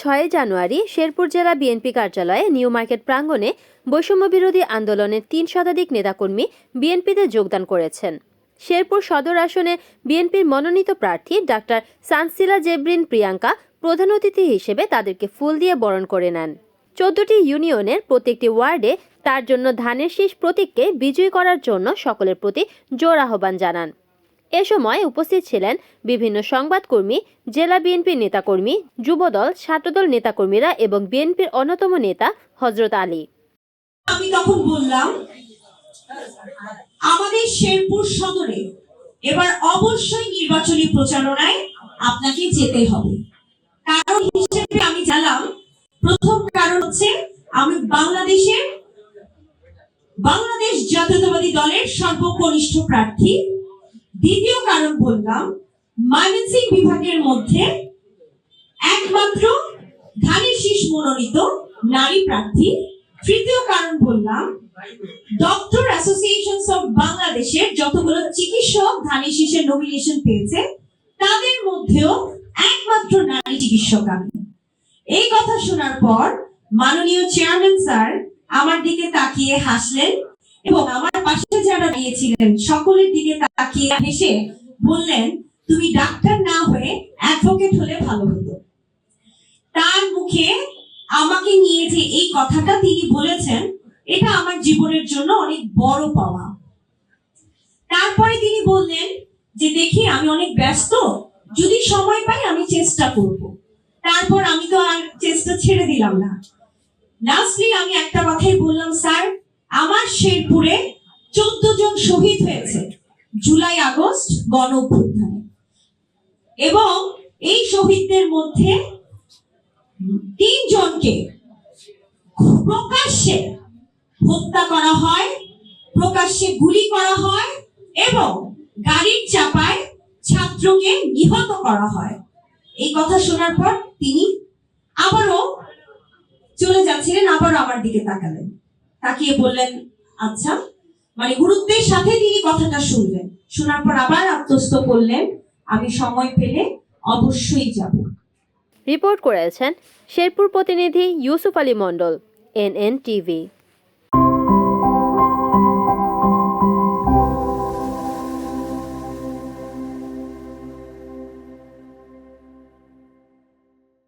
ছয় জানুয়ারি শেরপুর জেলা বিএনপি কার্যালয়ে নিউ মার্কেট প্রাঙ্গণে বৈষম্য বিরোধী আন্দোলনের তিন শতাধিক নেতাকর্মী বিএনপিতে যোগদান করেছেন। শেরপুর সদর আসনে বিএনপির মনোনীত প্রার্থী ডাক্তার সানসিলা জেব্রিন প্রিয়াঙ্কা প্রধান অতিথি হিসেবে তাদেরকে ফুল দিয়ে বরণ করে নেন। চোদ্দটি ইউনিয়নের প্রত্যেকটি ওয়ার্ডে তার জন্য ধানের শীষ প্রতীককে বিজয়ী করার জন্য সকলের প্রতি জোর আহ্বান জানান। এ সময় উপস্থিত ছিলেন বিভিন্ন সংবাদকর্মী, জেলা বিএনপির নেতাকর্মী, যুবদল, ছাত্রদল নেতাকর্মীরা এবং বিএনপির অন্যতম নেতা হজরত আলী। আমি তখন বললাম, আমাদের শেরপুর সদরে এবার অবশ্যই নির্বাচনী প্রচারণায় আপনাকে যেতে হবে। কারণ হিসেবে আমি জানলাম, প্রথম কারণ হচ্ছে আমি বাংলাদেশের, বাংলাদেশ জাতীয়তাবাদী দলের সর্বকনিষ্ঠ প্রার্থী। দ্বিতীয় কারণ বললাম ময়মনসিং বিভাগের মধ্যে একমাত্র ধানের শীষ মনোনীত নারী প্রার্থী। তৃতীয় কারণ বললাম, ডক্টর অ্যাসোসিয়েশন অফ বাংলাদেশের যতগুলো চিকিৎসক ধানের শীষের নমিনেশন পেয়েছে, তাদের মধ্যেও একমাত্র নারী চিকিৎসক আমি। এই কথা শোনার পর মাননীয় চেয়ারম্যান স্যার আমার দিকে তাকিয়ে হাসলেন এবং আমার পাশে যারা দাঁড়িয়েছিলেন, সকলের দিকে তাকিয়ে হেসে বললেন, তুমি ডাক্তার না হয়ে অ্যাডভোকেট হলে ভালো হতো। তার মুখে আমাকে নিয়ে যে এই কথাটা তিনি বলেছেন, এটা আমার জীবনের জন্য অনেক বড় পাওয়া। তারপরে তিনি বললেন যে, দেখি, আমি অনেক ব্যস্ত, যদি সময় পাই আমি চেষ্টা করব। তারপর আমি তো আর চেষ্টা ছেড়ে দিলাম না। লাস্টলি আমি একটা কথাই বললাম, স্যার আমার শেরপুরে চোদ্দ জন শহীদ হয়েছে জুলাই আগস্ট গণ অভ্যুত্থানে। এবং এই শহীদদের মধ্যে তিনজনকে প্রকাশ্যে হত্যা করা হয়, প্রকাশ্যে গুলি করা হয় এবং গাড়ির চাপায় ছাত্রকে নিহত করা হয়। এই কথা শোনার পর তিনি আবারও চলে যাচ্ছিলেন, আবারও আমার দিকে তাকালেন। তাকিয়ে বললেন আচ্ছা মানে গুরুত্বের সাথে তিনি কথাটা শুনলেন। শোনার পর আবার আত্মস্থ করলেন, আমি সময় পেলে অবশ্যই যাব। রিপোর্ট করেছেন শেরপুর প্রতিনিধি ইউসুফ আলী মণ্ডল এন টিভি